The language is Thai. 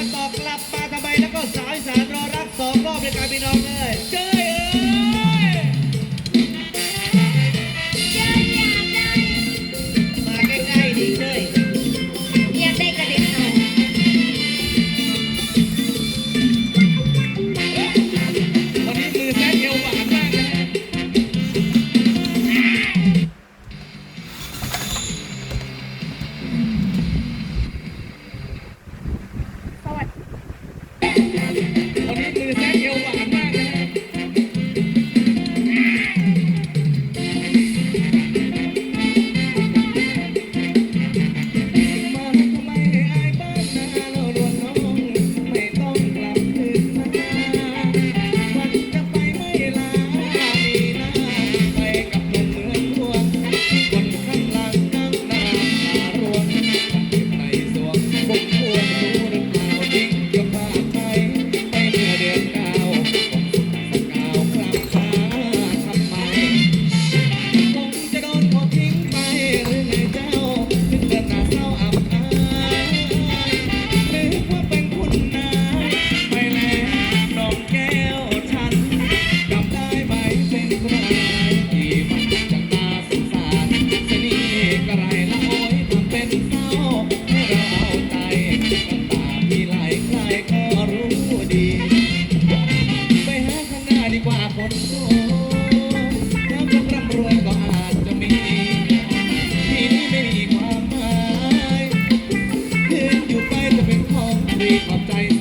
กันต่อกลับมาทำไมแล้วก็สายสารรอรักสองรอบในการพี่น้องเลยเจอ I'm Hauptteil.